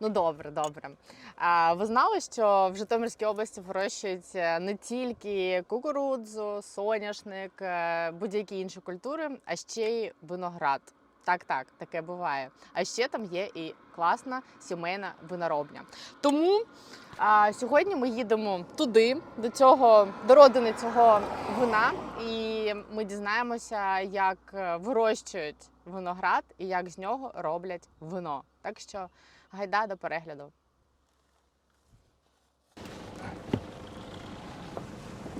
Ну добре, добре. А ви знали, що в Житомирській області вирощують е, не тільки кукурудзу, соняшник, е, будь-які інші культури, а ще й виноград. Так, так, таке буває. А ще там є і класна сімейна виноробня. Тому а, сьогодні ми їдемо туди, до цього до родини цього вина, і ми дізнаємося, як е, вирощують виноград і як з нього роблять вино. Так що гайда до перегляду.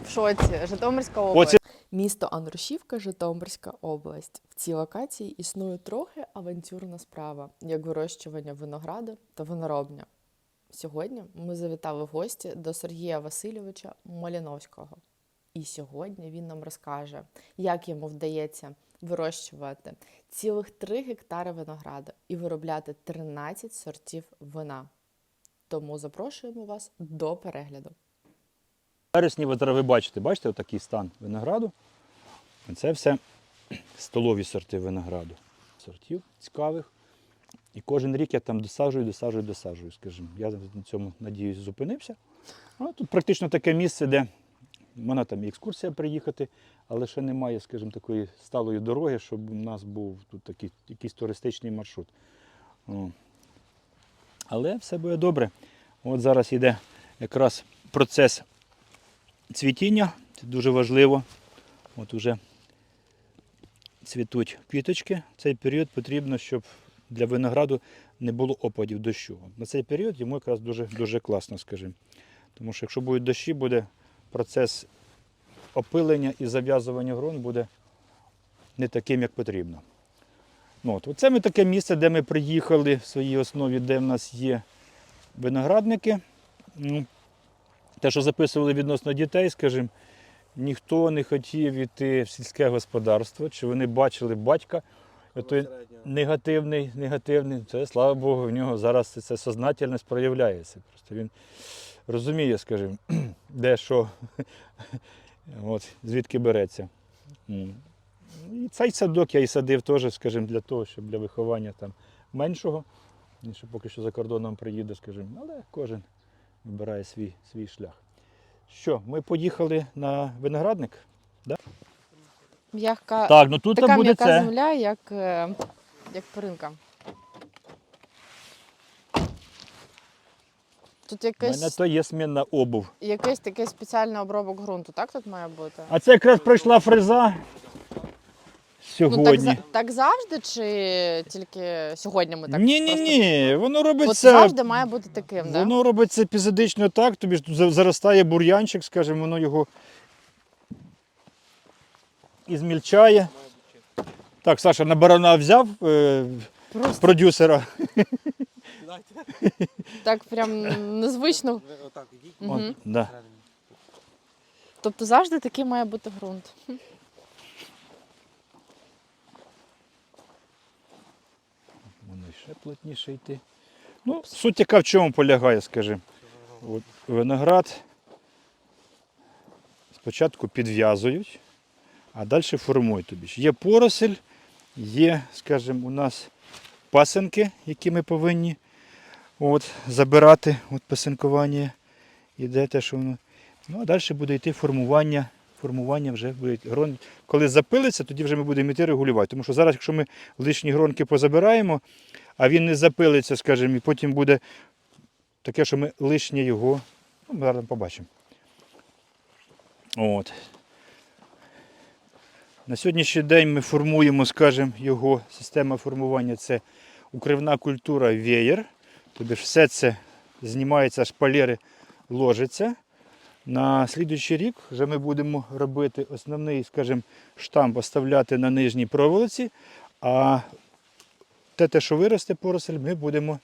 В шоці, Житомирська область. Місто Андрушівка, Житомирська область. В цій локації існує трохи авантюрна справа, як вирощування винограду та виноробня. Сьогодні ми завітали в гості до Сергія Васильовича Маліновського. І сьогодні він нам розкаже, як йому вдається вирощувати цілих 3 гектари винограду і виробляти 13 сортів вина. Тому запрошуємо вас до перегляду. зараз ви бачите, бачите отакий стан винограду. Це все столові сорти винограду. Сортів цікавих. І кожен рік я там досаджую, досаджую, досаджую, скажімо. Я на цьому, надіюсь, зупинився. Ну, тут практично таке місце, де можна там і екскурсія приїхати, але ще немає, скажімо, такої сталої дороги, щоб у нас був тут такий якийсь туристичний маршрут. О. Але все буде добре. От зараз йде якраз процес цвітіння, це дуже важливо. От уже цвітуть квіточки. Цей період потрібно, щоб для винограду не було опадів дощу. На цей період йому якраз дуже, дуже класно, скажімо. Тому що якщо будуть дощі, буде процес опилення і зав'язування ґрунт буде не таким, як потрібно. Ну, от, Оце ми таке місце, де ми приїхали в своїй основі, де в нас є виноградники. Ну, те, що записували відносно дітей, скажімо, ніхто не хотів йти в сільське господарство, чи вони бачили батька. Той негативний, негативний, це слава Богу, в нього зараз це сознательність проявляється. Просто він розуміє, скажімо, де що, от, звідки береться. І цей садок я і садив теж, скажімо, для того, щоб для виховання там меншого, він ще поки що за кордоном приїде, скажімо, але кожен вибирає свій, свій шлях. Що, ми поїхали на виноградник? М'яка Так, ну тут така буде м'яка це. земля, як, е, як перинка. Тут У якийсь, мене то є смінна обув. якийсь такий спеціальний обробок ґрунту, так тут має бути? А це якраз пройшла фреза Ну, так, сьогодні. так завжди чи тільки сьогодні ми так? ні, ні, просто- ні, воно От робиться. завжди має бути таким, так? Воно робиться епізодично так, тобі ж тут за- заростає бур'янчик, скажімо, воно його і змільчає. Так, Саша на барана взяв е, Просто продюсера. Так прям незвично. Отак ідіть. Мгм. Да. Тобто завжди такий має бути ґрунт. Воно ще плотніше йти. Ну, суть яка в чому полягає, скажи. От, виноград спочатку підв'язують, а далі формують тобі. ж. Є поросель, є, скажімо, у нас пасенки, які ми повинні от, забирати, от пасинкування іде те, що воно. Ну, а далі буде йти формування. Формування вже буде ґрунт. Коли запилиться, тоді вже ми будемо йти регулювати. Тому що зараз, якщо ми лишні гронки позабираємо, а він не запилиться, скажімо, і потім буде таке, що ми лишнє його. Ну, ми зараз побачимо. От. На сьогоднішній день ми формуємо, скажімо, його система формування це укривна культура веєр. Тобто все це знімається, шпалери ложиться. На слідуючий рік вже ми будемо робити основний, скажімо, штамп оставляти на нижній проволоці, а те, те, що виросте поросль, ми будемо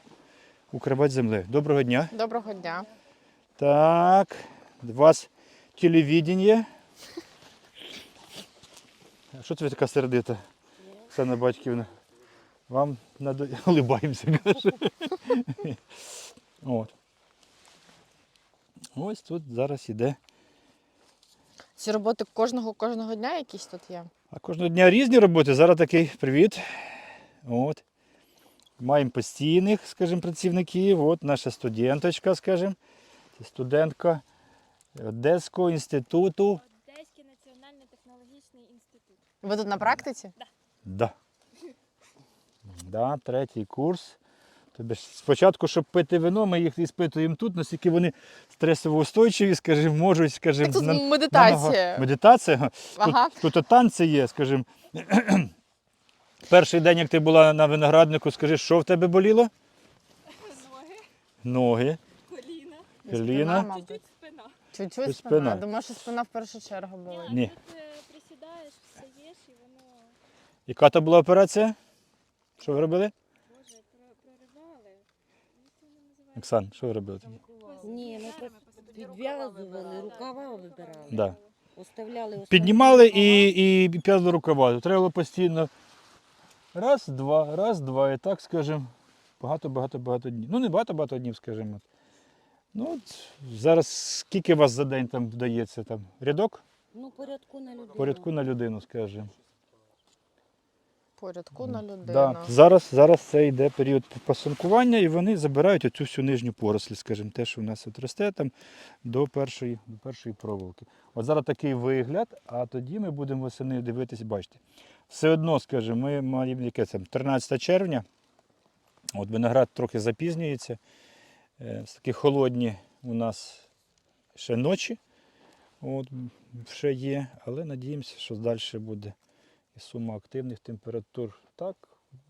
укривати землею. Доброго дня. Доброго дня. Так, у вас телевідення. А що це ви така сердита, Оксана Батьківна? Вам надо... улибаємося, каже. От. Ось тут зараз іде. Ці роботи кожного кожного дня якісь тут є. А кожного дня різні роботи. Зараз такий привіт. От. Маємо постійних, скажімо, працівників. От наша студенточка, скажімо, це студентка Одеського інституту. Одеський національний технологічний інститут. Ви тут на практиці? Да. Да, третій курс. Тобі ж спочатку, щоб пити вино, ми їх іспитуємо тут, наскільки вони стресово устойчиві, скажімо, можуть, скажімо, Так тут на- медитація. на Медитація. Ага. Тут, тут от танці є, скажімо. Перший день, як ти була на винограднику, скажи, що в тебе боліло? Ноги, Ноги. коліна, Коліна. Спина, чуть-чуть спина. Чуть-чуть спина. спина. Думаю, що спина в першу чергу болить. Ні. Тут е, присідаєш, встаєш і воно, Яка то була операція? Що ви робили? боже, проривали. Оксан, що ви робили? Ні, ми просто підв'язували, рукава вибирали. Да. Оставляли останні Піднімали рукава. і, і п'язли рукава. Треба було постійно. Раз, два, раз, два. І так, скажімо, багато-багато-багато днів. Ну, не багато-багато днів, скажімо. Ну, от зараз скільки вас за день там вдається? Там? Рядок? Ну, порядку на людину. Порядку на людину, скажімо. Порядку на людину. Да. Зараз, зараз це йде період пасинкування, і вони забирають оцю всю нижню порослі, скажімо, те, що в нас от росте там до першої, до першої проволоки. От зараз такий вигляд, а тоді ми будемо восени дивитись, бачите. Все одно, скажімо, ми маємо яке це 13 червня. От виноград трохи запізнюється. Е, Такі холодні у нас ще ночі. От, ще є, але надіємося, що далі буде сума активних температур. Так,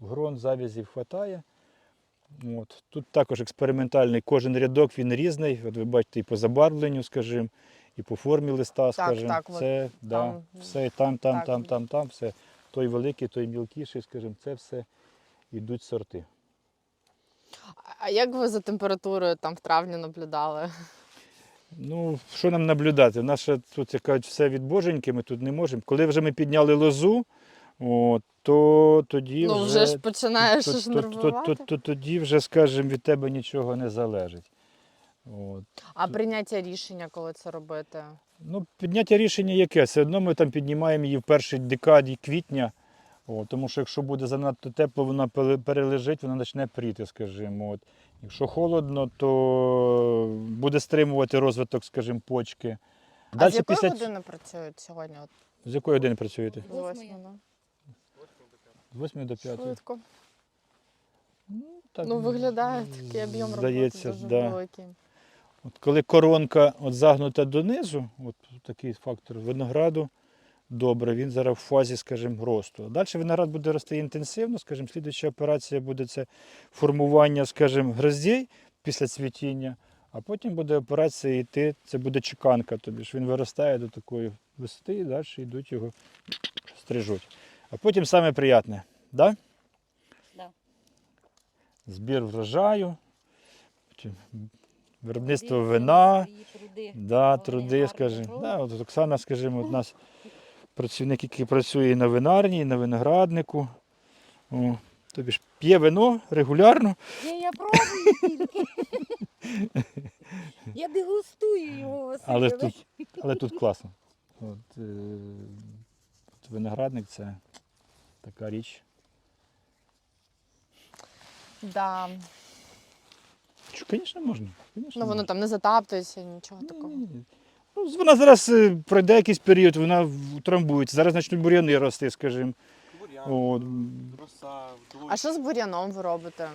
грон завязів вистачає. От. Тут також експериментальний кожен рядок він різний. От ви бачите і по забарвленню, скажімо, і по формі листа, скажімо. так, от це да, там, все там, там, так. там, там, там, все. Той великий, той мілкіший, скажімо, це все йдуть сорти. А як ви за температурою там в травні наблюдали? Ну, що нам наблюдати? Наше тут як кажуть, все від боженьки, ми тут не можемо. Коли вже ми підняли лозу, от, то тоді ну вже ж починаєш то- ж то- то- нервувати. то- то тоді вже, скажімо, від тебе нічого не залежить. От. А прийняття рішення, коли це робити? Ну, підняття рішення яке? Все одно ми там піднімаємо її в першій декаді квітня. О, тому що якщо буде занадто тепло, вона пеле- перележить, вона почне пріти, скажімо. От. Якщо холодно, то буде стримувати розвиток, скажімо, почки. а з якої після... години працюють сьогодні? От, З якої години працюєте? з Восьмої. восьми, да? З 8 до 5. Швидко. Так, Ну, виглядає такий об'єм роботи дуже да. великий. От коли коронка от загнута донизу, от такий фактор винограду, добре, він зараз в фазі, скажімо, росту. Далі виноград буде рости інтенсивно, скажімо, слідуюча операція буде це формування, скажімо, гроздей після цвітіння, а потім буде операція йти, це буде чеканка, тобі ж він виростає до такої висоти і далі йдуть його стрижуть. А потім саме приятне, да? Да. збір врожаю, потім виробництво Трудилися вина. труди. Да, труди, скажімо. Да, от Оксана, скажімо, у нас працівник, який працює і на винарні, і на винограднику. О, тобі ж п'є вино регулярно. Я, я пробую тільки. Я дегустую його, Василь. Але тут, але тут класно. От, е, от виноградник це така річ. Да. Що, звісно, можна. Ну воно можна. там не затаптується, нічого такого. Ні, ні. Ну, вона зараз е, пройде якийсь період, вона утрамбується. Зараз почнуть бур'яни рости, скажімо. Бур'ян, От. роса, дощ. А що з бур'яном ви робите?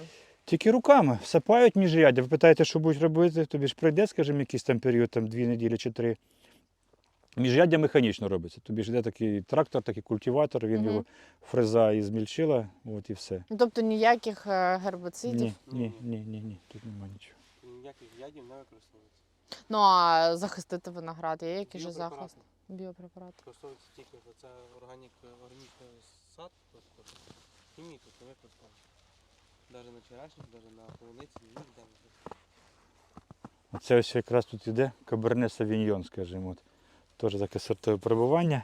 Тільки руками всапають міжряддя. Ви питаєте, що будуть робити, тобі ж пройде, скажімо, якийсь там період, там дві неділі чи три. Міжряддя механічно робиться. Тобі ж йде такий трактор, такий культиватор, він Мгм. його фреза і змільчила, от і все. Тобто ніяких е, гербицидів. Ні, ні, ні, ні, ні, тут немає нічого. Ніяких ядів не використовується. Ну а захистити виноград є який же захист? Біопрепарат. Використовується тільки це органік, органік сад, тобто хімії тут не використовується. Навіть на черешнях, навіть на полуниці, ніде не. Оце ось якраз тут іде Каберне Савіньйон, скажімо. От. Теж таке сортове перебування.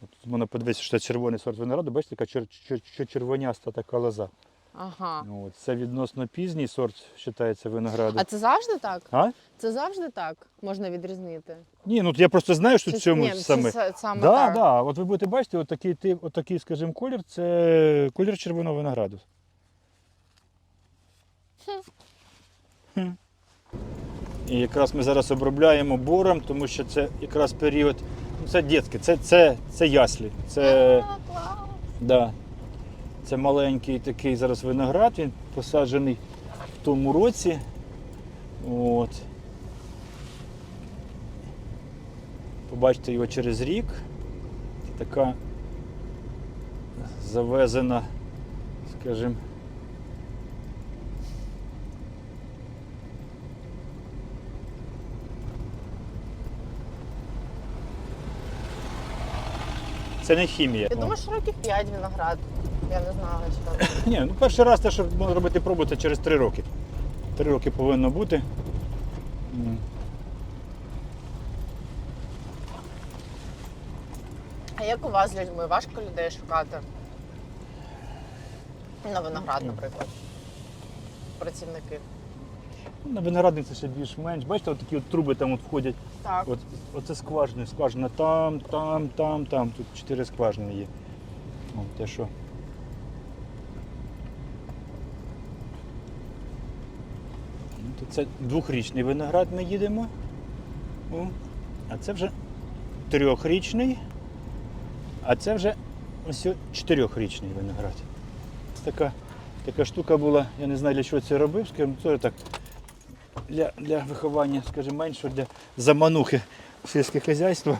Тут можна подивитися, що це червоний сорт винограду, бачите, така чер- чер- чер- червоняста така лоза. Ага. Ну, от. Це відносно пізній сорт, вважається, винограду. А це завжди так? А? Це завжди так можна відрізнити. Ні, ну я просто знаю, що в цьому ні, саме. Це, це саме Да, так. да. От ви будете бачити, от такий, тип, от такий, скажімо, колір, це колір червоного винограду. Хм. І якраз ми зараз обробляємо бором, тому що це якраз період. Ну, це дітки, це, це, це яслі. Це, да, це маленький такий зараз виноград, він посаджений в тому році. От. Побачите його через рік. Така завезена, скажімо. Це не хімія. Я думаю, що років 5 виноград. Я не знала, що. Ні, ну перший раз те, що можна робити пробу, це через три роки. Три роки повинно бути. М. А як у вас з людьми? Важко людей шукати? На виноград, наприклад. Працівники. Ну, На виноградниці ще більш-менш. Бачите, от такі от труби там от входять. Так. От, оце скважини. Скважина там, там, там, там. Тут чотири скважини є. О, те що. Ну, то Це двохрічний виноград ми їдемо. О, а це вже трьохрічний. А це вже ось чотирьохрічний виноград. Така, така штука була, я не знаю для чого це робив, скажімо, це так для, для виховання, скажімо, менше для заманухи сільське хазяйство.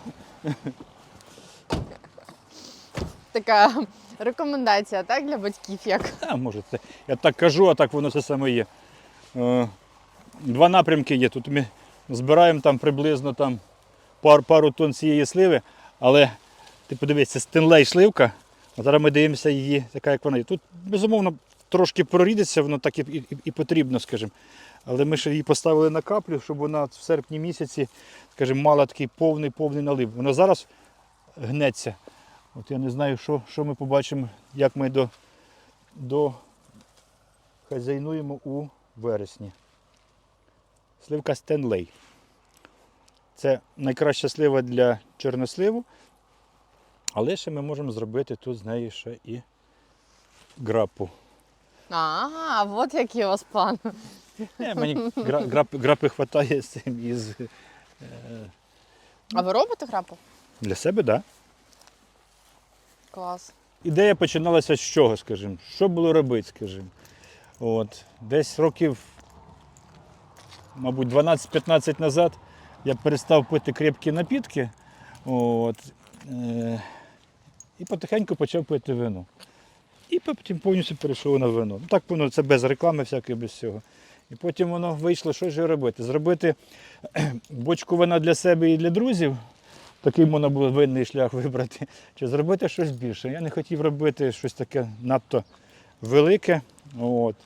Така рекомендація, так, для батьків, як А може це. Я так кажу, а так воно все саме є. Е, Два напрямки є. Тут ми збираємо там приблизно там пар, пару тонн цієї сливи, але ти подивися, стенлей сливка, а зараз ми дивимося її, така як вона є. Тут, безумовно, трошки прорідиться, воно так і, і, і потрібно, скажімо. Але ми ще її поставили на каплю, щоб вона в серпні місяці, скажімо, мала такий повний повний налив. Воно зараз гнеться. От я не знаю, що, що ми побачимо, як ми до, до хазяйнуємо у вересні. Сливка Стенлей. Це найкраща слива для чорносливу, але ще ми можемо зробити тут з неї ще і грапу. Ага, от який у вас план. Не, мені гра, грапи, грапи хватає з цим із. е, А ви робите грапу? Для себе, так. Да. Клас. Ідея починалася з чого, скажімо? Що було робити, скажімо. От, десь років, мабуть, 12-15 назад я перестав пити крепкі напітки. От, е, і потихеньку почав пити вино. І потім повністю перейшов на вино. Ну, так воно це без реклами, всякої, без цього. І потім воно вийшло, що ж робити? Зробити бочку вина для себе і для друзів. Такий можна було винний шлях вибрати. Чи зробити щось більше. Я не хотів робити щось таке надто велике. От.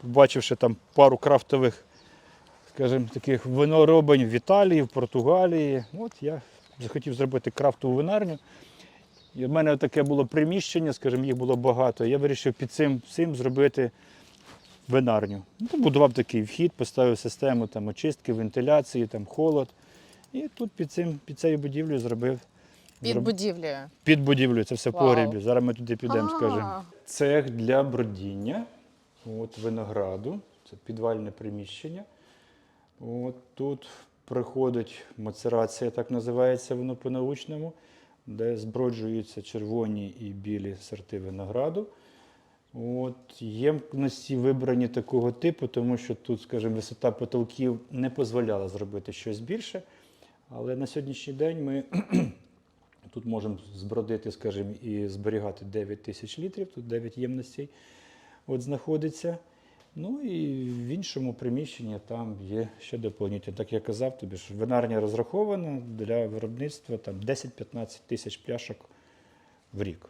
Побачивши там пару крафтових, скажімо, таких виноробень в Італії, в Португалії. От я захотів зробити крафтову винарню. І в мене таке було приміщення, скажімо, їх було багато. Я вирішив під цим всім зробити винарню. Ну, Побудував такий вхід, поставив систему там, очистки, вентиляції, там, холод. І тут під, цим, під цією будівлею зробив. Під зроб- будівлею. під будівлею, це все в погрібі. Зараз ми туди підемо, А. скажімо. Цех для бродіння, от винограду, це підвальне приміщення. От тут проходить мацерація, так називається воно по-научному, де зброджуються червоні і білі сорти винограду. От, ємкності вибрані такого типу, тому що тут, скажімо, висота потолків не дозволяла зробити щось більше. Але на сьогоднішній день ми тут можемо збродити, скажімо, і зберігати 9 тисяч літрів, тут 9 ємностей от знаходиться. Ну і в іншому приміщенні там є ще доповнительно. Так я казав тобі, що винарня розрахована для виробництва там 10-15 тисяч пляшок в рік.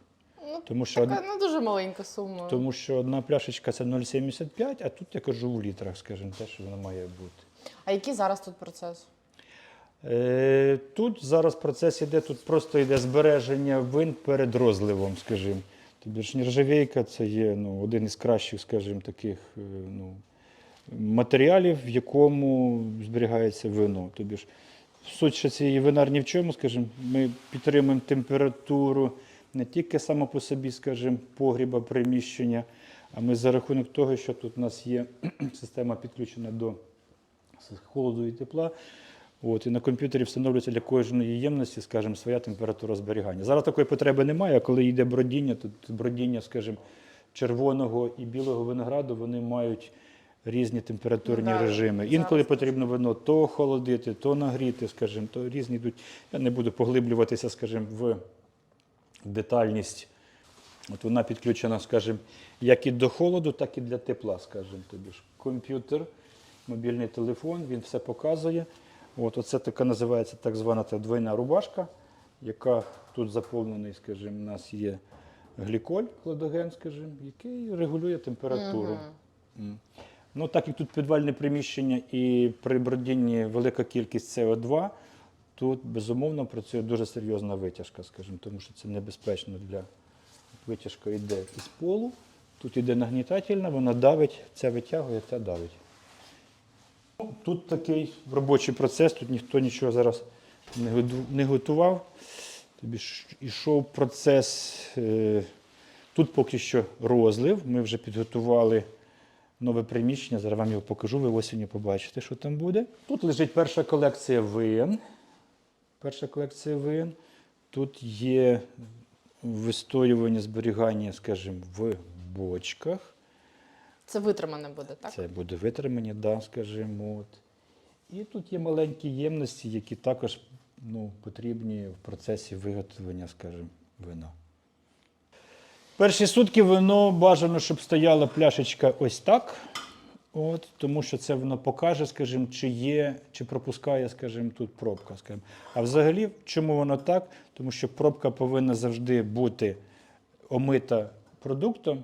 Тому що, така не дуже маленька сума. тому що одна пляшечка це 0,75, а тут я кажу в літрах, скажімо, те, що воно має бути. А який зараз тут процес? Е, Тут зараз процес іде, тут просто йде збереження вин перед розливом, скажімо. Тобі ж нержавійка це є ну, один із кращих, скажімо, таких е, ну, матеріалів, в якому зберігається вино. Тобі ж суть ще цієї винарні в чому, скажімо, ми підтримуємо температуру не тільки само по собі, скажімо, погріба, приміщення, А ми за рахунок того, що тут у нас є система підключена до холоду і тепла. От, і на комп'ютері встановлюється для кожної ємності, скажімо, своя температура зберігання. Зараз такої потреби немає, а коли йде бродіння, то бродіння, скажімо, червоного і білого винограду, вони мають різні температурні Ну, да, режими. Інколи зараз потрібно вино то охолодити, то нагріти, скажімо, то різні йдуть. Я не буду поглиблюватися, скажімо, в детальність. От вона підключена, скажімо, як і до холоду, так і для тепла, скажімо тобі ж. Комп'ютер, мобільний телефон, він все показує. От, оце така називається так звана та двойна рубашка, яка тут заповнений, скажімо, у нас є гліколь, хладоген, скажімо, який регулює температуру. М. Ну, так як тут підвальне приміщення і при бродінні велика кількість СО2, тут безумовно працює дуже серйозна витяжка, скажімо, тому що це небезпечно для витяжка йде із полу. Тут йде нагнітательна, вона давить, ця витягує, ця давить. Тут такий робочий процес, тут ніхто нічого зараз не готував. Тобі ж ішов процес. е, Тут поки що розлив. Ми вже підготували нове приміщення. Зараз вам його покажу. Ви осінню побачите, що там буде. Тут лежить перша колекція вин. Перша колекція вин. Тут є вистоювання, зберігання, скажімо, в бочках. Це витримане буде, так? Це буде витримані, да, скажімо. От. І тут є маленькі ємності, які також ну, потрібні в процесі виготовлення, скажімо, вина. Перші сутки вино бажано, щоб стояла пляшечка ось так. От, тому що це воно покаже, скажімо, чи є, чи пропускає, скажімо, тут пробка. Скажімо. А взагалі, чому воно так? Тому що пробка повинна завжди бути омита продуктом,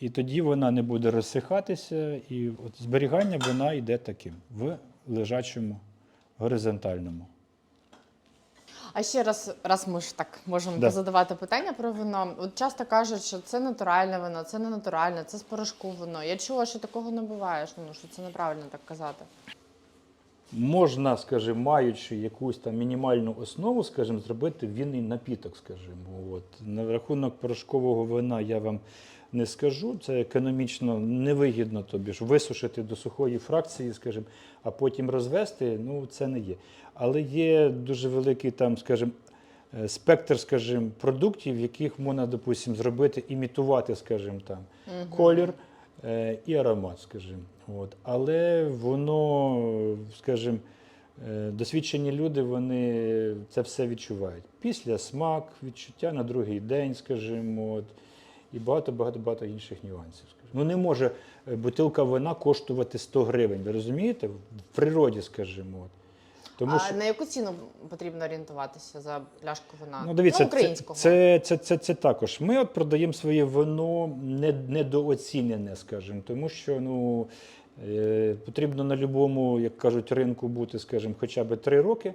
і тоді вона не буде розсихатися, і от зберігання вона йде таким в лежачому горизонтальному. А ще раз, раз ми ж так можемо Да. задавати питання про вино. От часто кажуть, що це натуральне вино, це не натуральне, це з порошку вино. Я чула, що такого не буває, що, ну, що це неправильно так казати. Можна, скажімо, маючи якусь там мінімальну основу, скажімо, зробити вінний напіток, скажімо. От. На рахунок порошкового вина я вам не скажу. Це економічно невигідно тобі ж висушити до сухої фракції, скажімо, а потім розвести, ну це не є. Але є дуже великий там, скажімо, е, спектр, скажімо, продуктів, яких можна, допустимо, зробити, імітувати, скажімо, там колір е, і аромат, скажімо. От. Але воно, скажімо, е, досвідчені люди, вони це все відчувають. Після смак, відчуття на другий день, скажімо, от, і багато-багато багато інших нюансів. Скажімо. Ну не може е, бутилка вина коштувати 100 гривень. Ви розумієте? В природі, скажімо. От. Тому а що на яку ціну потрібно орієнтуватися за пляшку вина? Ну, дивіться, ну, українського. Це, це, це, це, це також. Ми от продаємо своє вино не, недооцінене, скажімо, тому що ну, е, потрібно на будь-якому, як кажуть, ринку бути, скажімо, хоча б три роки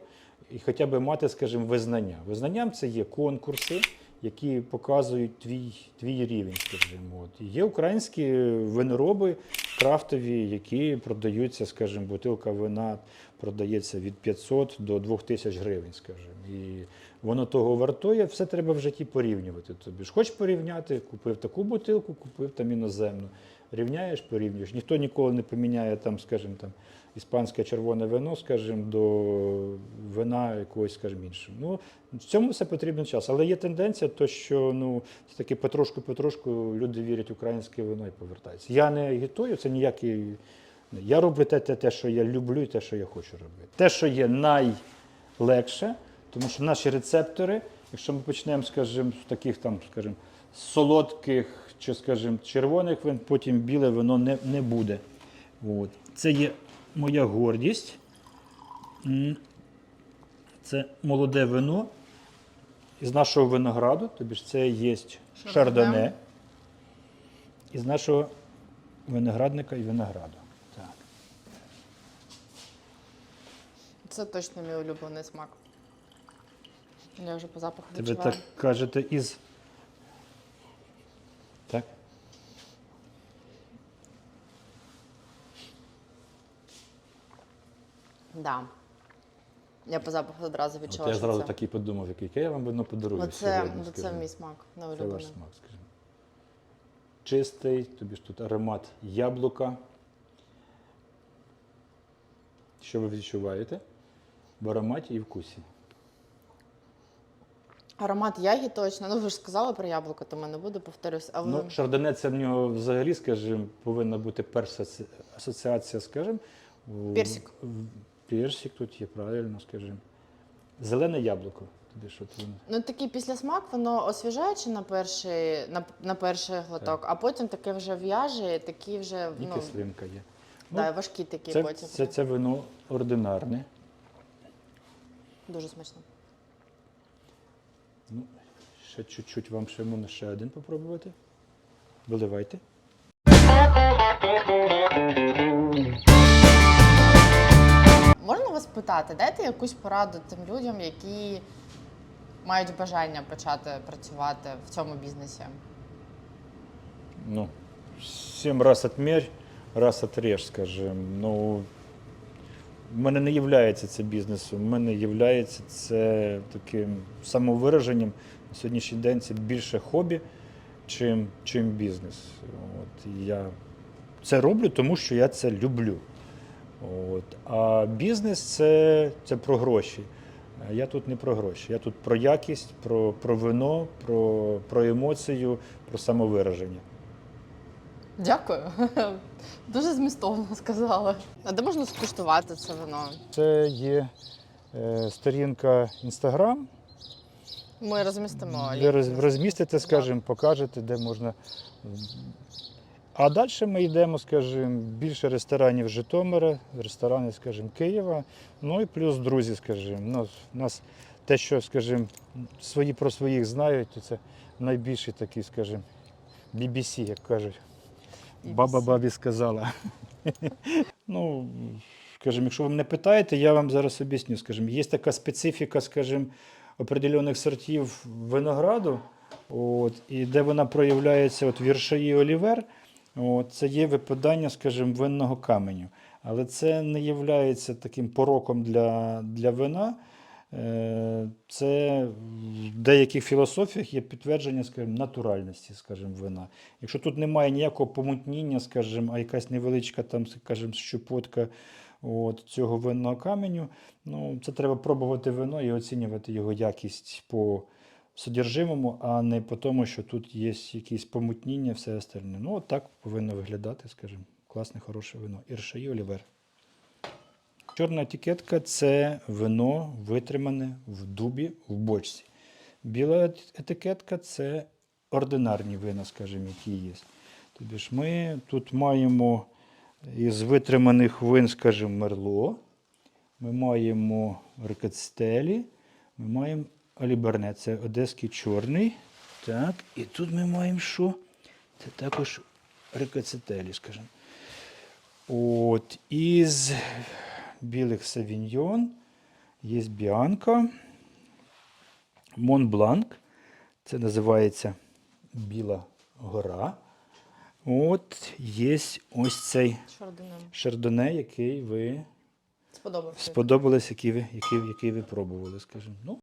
і хоча б мати, скажімо, визнання. Визнанням це є конкурси, які показують твій, твій рівень, скажімо. От. Є українські винороби крафтові, які продаються, скажімо, бутилка вина продається від 500 до 2000 гривень, скажімо. І воно того вартує, все треба в житті порівнювати. Тобі ж хочеш порівняти, купив таку бутилку, купив там іноземну. Рівняєш, порівнюєш. Ніхто ніколи не поміняє там, скажімо, там іспанське червоне вино, скажімо, до вина якогось, скажімо, іншого. Ну, в цьому все потрібен час. Але є тенденція, то що ну, все таки потрошку-потрошку люди вірять в українське вино і повертаються. Я не агітую, це ніякий. Я роблю те, те, те, що я люблю, і те, що я хочу робити. Те, що є найлегше, тому що наші рецептори, якщо ми почнемо, скажімо, з таких там, скажімо, солодких чи, скажімо, червоних вин, потім біле вино не, не буде. От. Це є моя гордість. Це молоде вино із нашого винограду, тобі ж це є Шардоне. шардоне. Із нашого виноградника і винограду. Так. Це точно мій улюблений смак. Я вже по запаху Тебе відчуваю. так кажете із. Так? Да. Я по запаху одразу От відчула, я що зразу це. так і подумав, яке я вам вино подарую Оце, сьогодні. оце скажімо. мій смак, Це ваш смак, скажімо. чистий, тобі ж тут аромат яблука. Що ви відчуваєте? В ароматі і вкусі. Аромат ягід точно. Ну ви ж сказали про яблуко, тому не буду повторюсь. Але Ну, шардоне це в нього взагалі, скажімо, повинна бути перша асоці- асоціація, скажімо. у- Персик. в- Персик тут є, правильно, скажімо. Зелене яблуко. Тобі що тут? ну такий післясмак, воно освіжаюче на перший, на, на перший глоток, а потім таке вже в'яже, такі вже І ну, кислинка є. да, важкі такі це, потім. це, це вино ординарне. Дуже смачно. Ну, ще чуть-чуть вам ще можна ще один попробувати. Виливайте. Можна вас питати, дайте якусь пораду тим людям, які мають бажання почати працювати в цьому бізнесі. Ну, сім раз отмерь, раз отрежь, скажімо. Ну, в мене не є це бізнесом, в мене є це таким самовираженням. На сьогоднішній день це більше хобі, чим, чим бізнес. От, я це роблю, тому що я це люблю. От. А бізнес це, це про гроші. Я тут не про гроші, я тут про якість, про, про вино, про, про емоцію, про самовираження. Дякую. Дуже змістовно сказали. А де можна скуштувати це вино? Це є е, сторінка Інстаграм. Ми розмістимо. Ви роз- розмістите, скажімо, покажете, де можна. А далі ми йдемо, скажімо, більше ресторанів Житомира, ресторани, скажімо, Києва. Ну і плюс друзі, скажімо. Ну, у нас те, що, скажімо, свої про своїх знають, то це найбільший такий, скажімо, BBC, як кажуть. Баба бабі сказала. ну, скажімо, якщо ви мене питаєте, я вам зараз об'ясню. Скажімо, є така специфіка, скажімо, определених сортів винограду, от, і де вона проявляється от, віршаї Олівер, це є випадання, скажімо, винного каменю. Але це не є таким пороком для, для вина. Е, Це в деяких філософіях є підтвердження, скажімо, натуральності, скажімо, вина. Якщо тут немає ніякого помутніння, скажімо, а якась невеличка там, скажімо, щепотка от, цього винного каменю, ну, це треба пробувати вино і оцінювати його якість по содержимому, а не по тому, що тут є якісь помутніння, все остальне. Ну, от так повинно виглядати, скажімо, класне, хороше вино. Іршаї Олівер. Чорна етикетка це вино витримане в дубі в бочці. Біла етикетка це ординарні вина, скажімо, які є. Тобі ж ми тут маємо із витриманих вин, скажімо, мерло, ми маємо рикацтелі, ми маємо аліберне, це одеський чорний. Так, і тут ми маємо що? Це також рикацетелі, скажімо. От, із білих савіньйон є біанка, Монбланк. Це називається Біла гора. От є ось цей Шардоне. шардоне, який ви Сподобався. який ви, який, який ви пробували, скажімо. Ну,